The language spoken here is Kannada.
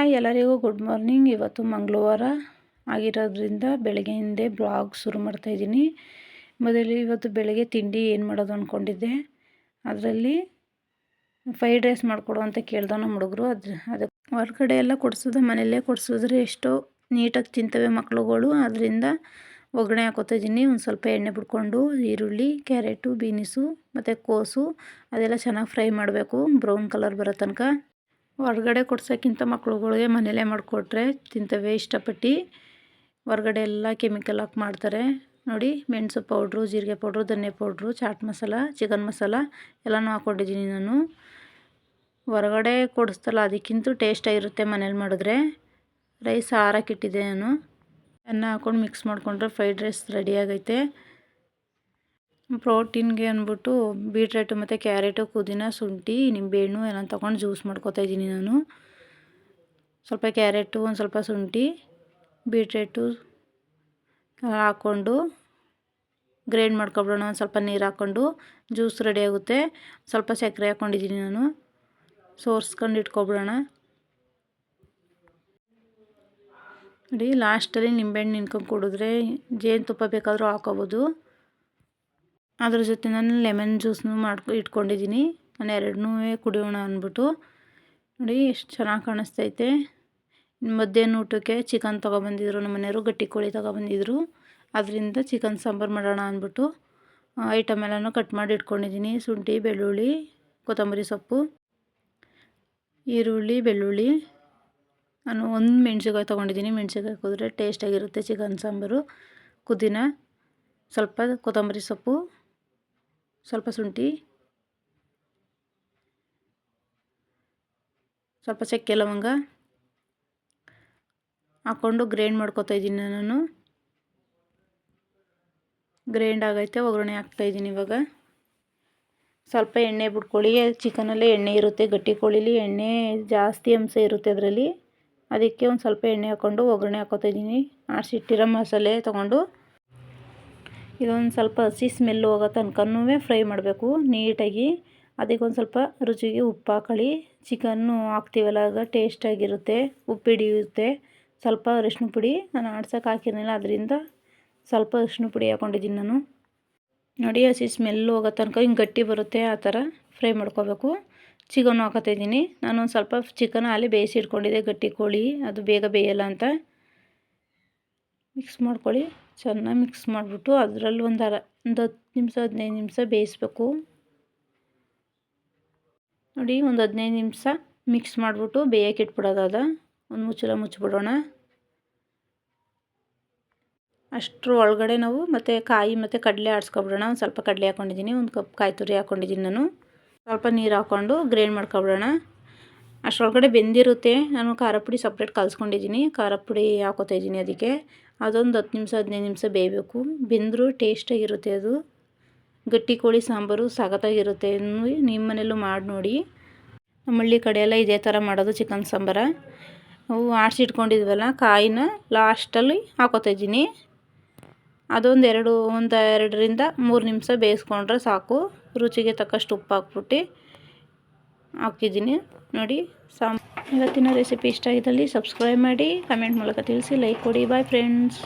ಹಾಯ್ ಎಲ್ಲರಿಗೂ ಗುಡ್ ಮಾರ್ನಿಂಗ್ ಇವತ್ತು ಮಂಗಳವಾರ ಆಗಿರೋದ್ರಿಂದ ಬೆಳಗ್ಗೆಯಿಂದೇ ಬ್ಲಾಗ್ ಶುರು ಮಾಡ್ತಾಯಿದ್ದೀನಿ ಮೊದಲು ಇವತ್ತು ಬೆಳಗ್ಗೆ ತಿಂಡಿ ಏನು ಮಾಡೋದು ಅಂದ್ಕೊಂಡಿದ್ದೆ ಅದರಲ್ಲಿ ಫ್ರೈಡ್ ರೈಸ್ ಮಾಡಿಕೊಡು ಅಂತ ಕೇಳ್ದ ನಮ್ಮ ಹುಡುಗರು. ಅದು ಅದಕ್ಕೆ ಹೊರಗಡೆ ಎಲ್ಲ ಕೊಡಿಸೋದು, ಮನೆಯಲ್ಲೇ ಕೊಡಿಸಿದ್ರೆ ಎಷ್ಟೋ ನೀಟಾಗಿ ತಿಂತವೆ ಮಕ್ಳುಗಳು. ಅದರಿಂದ ಒಗ್ಗರಣೆ ಹಾಕೋತಾಯಿದ್ದೀನಿ ಒಂದು ಸ್ವಲ್ಪ ಎಣ್ಣೆ ಬಿಡ್ಕೊಂಡು ಈರುಳ್ಳಿ, ಕ್ಯಾರೆಟು, ಬೀನಿಸು, ಮತ್ತು ಕೋಸು ಅದೆಲ್ಲ ಚೆನ್ನಾಗಿ ಫ್ರೈ ಮಾಡಬೇಕು. ಬ್ರೌನ್ ಕಲರ್ ಬರೋ ತನಕ. ಹೊರ್ಗಡೆ ಕೊಡ್ಸೋಕ್ಕಿಂತ ಮಕ್ಳುಗಳಿಗೆ ಮನೇಲೇ ಮಾಡಿಕೊಟ್ರೆ ತಿಂತವೆ ಇಷ್ಟಪಟ್ಟು. ಹೊರಗಡೆ ಎಲ್ಲ ಕೆಮಿಕಲ್ ಹಾಕಿ ಮಾಡ್ತಾರೆ. ನೋಡಿ, ಮೆಣಸು ಪೌಡ್ರು ಜೀರಿಗೆ ಪೌಡ್ರು ಧನ್ಯ ಪೌಡ್ರು ಚಾಟ್ ಮಸಾಲ ಚಿಕನ್ ಮಸಾಲ ಎಲ್ಲನೂ ಹಾಕ್ಕೊಂಡಿದ್ದೀನಿ ನಾನು. ಹೊರಗಡೆ ಕೊಡಿಸ್ತಲ್ಲ ಅದಕ್ಕಿಂತ ಟೇಸ್ಟಾಗಿರುತ್ತೆ ಮನೇಲಿ ಮಾಡಿದ್ರೆ. ರೈಸ್ ಆರಕ್ಕಿಟ್ಟಿದ್ದೆ ನಾನು. ಅನ್ನ ಹಾಕ್ಕೊಂಡು ಮಿಕ್ಸ್ ಮಾಡಿಕೊಂಡ್ರೆ ಫ್ರೈಡ್ ರೈಸ್ ರೆಡಿ ಆಗೈತೆ. ಪ್ರೋಟೀನ್ಗೆ ಅಂದ್ಬಿಟ್ಟು ಬೀಟ್ರೇಟು ಮತ್ತು ಕ್ಯಾರೆಟು, ಪುದೀನ, ಶುಂಠಿ, ನಿಂಬೆಹಣ್ಣು ಎಲ್ಲ ತೊಗೊಂಡು ಜ್ಯೂಸ್ ಮಾಡ್ಕೊತಾ ಇದ್ದೀನಿ ನಾನು. ಸ್ವಲ್ಪ ಕ್ಯಾರೆಟು, ಒಂದು ಸ್ವಲ್ಪ ಶುಂಠಿ, ಬೀಟ್ರೇಟು ಹಾಕ್ಕೊಂಡು ಗ್ರೈಂಡ್ ಮಾಡ್ಕೊಬಿಡೋಣ. ಒಂದು ಸ್ವಲ್ಪ ನೀರು ಹಾಕ್ಕೊಂಡು ಜ್ಯೂಸ್ ರೆಡಿ ಆಗುತ್ತೆ. ಸ್ವಲ್ಪ ಸಕ್ಕರೆ ಹಾಕ್ಕೊಂಡಿದ್ದೀನಿ ನಾನು. ಸೋರ್ಸ್ಕೊಂಡು ಇಟ್ಕೊಬಿಡೋಣ. ನೋಡಿ, ಲಾಸ್ಟಲ್ಲಿ ನಿಂಬೆಹಣ್ಣು ನಿನ್ಕೊಂಡು ಕುಡಿದ್ರೆ ಜೇನುತುಪ್ಪ ಬೇಕಾದರೂ ಹಾಕೋಬೋದು ಅದ್ರ ಜೊತೆ ನಾನು ಲೆಮನ್ ಜ್ಯೂಸ್ನು ಮಾಡ್ಕೊ, ಇಟ್ಕೊಂಡಿದ್ದೀನಿ. ನಾನು ಎರಡನ್ನೂ ಕುಡಿಯೋಣ ಅಂದ್ಬಿಟ್ಟು. ನೋಡಿ ಎಷ್ಟು ಚೆನ್ನಾಗಿ ಕಾಣಿಸ್ತೈತೆ. ಮಧ್ಯಾಹ್ನ ಊಟಕ್ಕೆ ಚಿಕನ್ ತೊಗೊಬಂದಿದ್ರು. ನಮ್ಮ ಮನೆಯವರು ಗಟ್ಟಿ ಕೋಳಿ ತೊಗೊಬಂದಿದ್ರು. ಅದರಿಂದ ಚಿಕನ್ ಸಾಂಬಾರು ಮಾಡೋಣ ಅಂದ್ಬಿಟ್ಟು ಐಟಮ್ ಎಲ್ಲನೂ ಕಟ್ ಮಾಡಿ ಇಟ್ಕೊಂಡಿದ್ದೀನಿ. ಶುಂಠಿ, ಬೆಳ್ಳುಳ್ಳಿ, ಕೊತ್ತಂಬರಿ ಸೊಪ್ಪು, ಈರುಳ್ಳಿ, ಬೆಳ್ಳುಳ್ಳಿ. ನಾನು ಒಂದು ಮೆಣ್ಸಿನ್ಕಾಯಿ ತೊಗೊಂಡಿದ್ದೀನಿ. ಮೆಣ್ಸಿನ್ಕಾಯಿ ಕುದ್ರೆ ಟೇಸ್ಟಾಗಿರುತ್ತೆ ಚಿಕನ್ ಸಾಂಬಾರು. ಕುದಿನ ಸ್ವಲ್ಪ ಕೊತ್ತಂಬರಿ ಸೊಪ್ಪು ಸ್ವಲ್ಪ ಶುಂಠಿ, ಸ್ವಲ್ಪ ಚಕ್ಕೆ ಲವಂಗ ಹಾಕ್ಕೊಂಡು ಗ್ರೈಂಡ್ ಮಾಡ್ಕೊತಾ ಇದ್ದೀನಿ ನಾನು ಗ್ರೈಂಡ್ ಆಗೈತೆ, ಒಗ್ಗರಣೆ ಹಾಕ್ತಾಯಿದ್ದೀನಿ ಇವಾಗ. ಸ್ವಲ್ಪ ಎಣ್ಣೆ ಬಿಟ್ಕೊಳ್ಳಿ, ಚಿಕನಲ್ಲಿ ಎಣ್ಣೆ ಇರುತ್ತೆ, ಗಟ್ಟಿ ಕೋಳಿಲಿ ಎಣ್ಣೆ ಜಾಸ್ತಿ ಅಂಶ ಇರುತ್ತೆ ಅದರಲ್ಲಿ. ಅದಕ್ಕೆ ಒಂದು ಸ್ವಲ್ಪ ಎಣ್ಣೆ ಹಾಕ್ಕೊಂಡು ಒಗ್ಗರಣೆ ಹಾಕೋತಾ ಇದ್ದೀನಿ. ಆರಿಸಿಟ್ಟಿರೋ ಮಸಾಲೆ ತೊಗೊಂಡು ಇದೊಂದು ಸ್ವಲ್ಪ ಹಸಿ ಸ್ಮೆಲ್ ಹೋಗೋ ತನಕನೂ ಫ್ರೈ ಮಾಡಬೇಕು ನೀಟಾಗಿ. ಅದಕ್ಕೊಂದು ಸ್ವಲ್ಪ ರುಚಿಗೆ ಉಪ್ಪು ಹಾಕೊಳ್ಳಿ. ಚಿಕನ್ನು ಹಾಕ್ತೀವಲ್ಲ, ಆಗ ಟೇಸ್ಟಾಗಿರುತ್ತೆ ಉಪ್ಪು ಹಿಡಿಯುತ್ತೆ. ಸ್ವಲ್ಪ ಅರಿಶಿನ ಪುಡಿ ನಾನು ಆಡ್ಸೋಕೆ ಹಾಕಿರಲಿಲ್ಲ, ಅದರಿಂದ ಸ್ವಲ್ಪ ಅರಿಶಿನ ಪುಡಿ ಹಾಕ್ಕೊಂಡಿದ್ದೀನಿ ನಾನು. ನೋಡಿ, ಹಸಿ ಸ್ಮೆಲ್ ಹೋಗೋ ತನಕ ಹಿಂಗೆ ಗಟ್ಟಿ ಬರುತ್ತೆ, ಆ ಥರ ಫ್ರೈ ಮಾಡ್ಕೋಬೇಕು. ಚಿಕನ್ ಹಾಕೋತಿದ್ದೀನಿ ನಾನು ಒಂದು ಸ್ವಲ್ಪ ಚಿಕನ್ ಅಲ್ಲಿ ಬೇಯಿಸಿ ಇಟ್ಕೊಂಡಿದ್ದೆ, ಗಟ್ಟಿ ಕೋಳಿ. ಅದು ಬೇಗ ಬೇಯಲ್ಲ ಅಂತ. ಮಿಕ್ಸ್ ಮಾಡ್ಕೊಳ್ಳಿ. ಚೆನ್ನಾಗಿ ಮಿಕ್ಸ್ ಮಾಡಿಬಿಟ್ಟು ಅದರಲ್ಲಿ ಒಂದು ಅರ, ಒಂದು ಹತ್ತು ನಿಮಿಷ, ಹದಿನೈದು ನಿಮಿಷ ಬೇಯಿಸ್ಬೇಕು. ನೋಡಿ, ಒಂದು ಹದಿನೈದು ನಿಮಿಷ ಮಿಕ್ಸ್ ಮಾಡಿಬಿಟ್ಟು ಬೇಯಕ್ಕೆ ಇಟ್ಬಿಡೋದಾದ. ಒಂದು ಮುಚ್ಚಲ ಮುಚ್ಚಿಬಿಡೋಣ. ಅಷ್ಟರ ಒಳಗಡೆ ನಾವು ಮತ್ತು ಕಾಯಿ ಮತ್ತು ಕಡಲೆ ಆಡಿಸ್ಕೊಬಿಡೋಣ. ಒಂದು ಸ್ವಲ್ಪ ಕಡಲೆ ಹಾಕ್ಕೊಂಡಿದ್ದೀನಿ ಒಂದು ಕಪ್ ಕಾಯಿ ತುರಿ ಹಾಕ್ಕೊಂಡಿದ್ದೀನಿ ನಾನು. ಸ್ವಲ್ಪ ನೀರು ಹಾಕ್ಕೊಂಡು ಗ್ರೈಂಡ್ ಮಾಡ್ಕೊಬಿಡೋಣ. ಅಷ್ಟರೊಳಗಡೆ ಬೆಂದಿರುತ್ತೆ. ನಾನು ಖಾರ ಪುಡಿ ಸಪ್ರೇಟ್ ಕಲಿಸ್ಕೊಂಡಿದ್ದೀನಿ. ಖಾರ ಪುಡಿ ಹಾಕೋತಾ ಇದ್ದೀನಿ ಅದಕ್ಕೆ. ಅದೊಂದು ಹತ್ತು ನಿಮಿಷ, ಹದಿನೈದು ನಿಮಿಷ ಬೇಯಬೇಕು. ಬೆಂದರೂ ಟೇಸ್ಟಾಗಿರುತ್ತೆ ಅದು. ಗಟ್ಟಿ ಕೋಳಿ ಸಾಂಬಾರು ಸಖತ್ತಾಗಿರುತ್ತೆ ನಿಮ್ಮ ಮನೇಲೂ ಮಾಡಿ ನೋಡಿ. ನಮ್ಮಳ್ಳಿ ಕಡೆಯೆಲ್ಲ ಇದೇ ಥರ ಮಾಡೋದು ಚಿಕನ್ ಸಾಂಬಾರ. ನಾವು ಆಡಿಸಿಟ್ಕೊಂಡಿದ್ವಲ್ಲ ಕಾಯಿನ ಲಾಸ್ಟಲ್ಲಿ ಹಾಕೋತಾ ಇದ್ದೀನಿ. ಅದೊಂದು ಎರಡು, ಒಂದು ಎರಡರಿಂದ ಮೂರು ನಿಮಿಷ ಬೇಯಿಸ್ಕೊಂಡ್ರೆ ಸಾಕು. ರುಚಿಗೆ ತಕ್ಕಷ್ಟು ಉಪ್ಪು ಹಾಕ್ಬಿಟ್ಟು. ಹಾಕಿದ್ದೀನಿ ನೋಡಿ, ಸಾಮ್ ಇವತ್ತಿನ ರೆಸಿಪಿ ಇಷ್ಟ ಆಗಿದ್ದಲ್ಲಿ ಸಬ್ಸ್ಕ್ರೈಬ್ ಮಾಡಿ ಕಮೆಂಟ್ ಮೂಲಕ ತಿಳಿಸಿ ಲೈಕ್ ಕೊಡಿ ಬಾಯ್ ಫ್ರೆಂಡ್ಸ್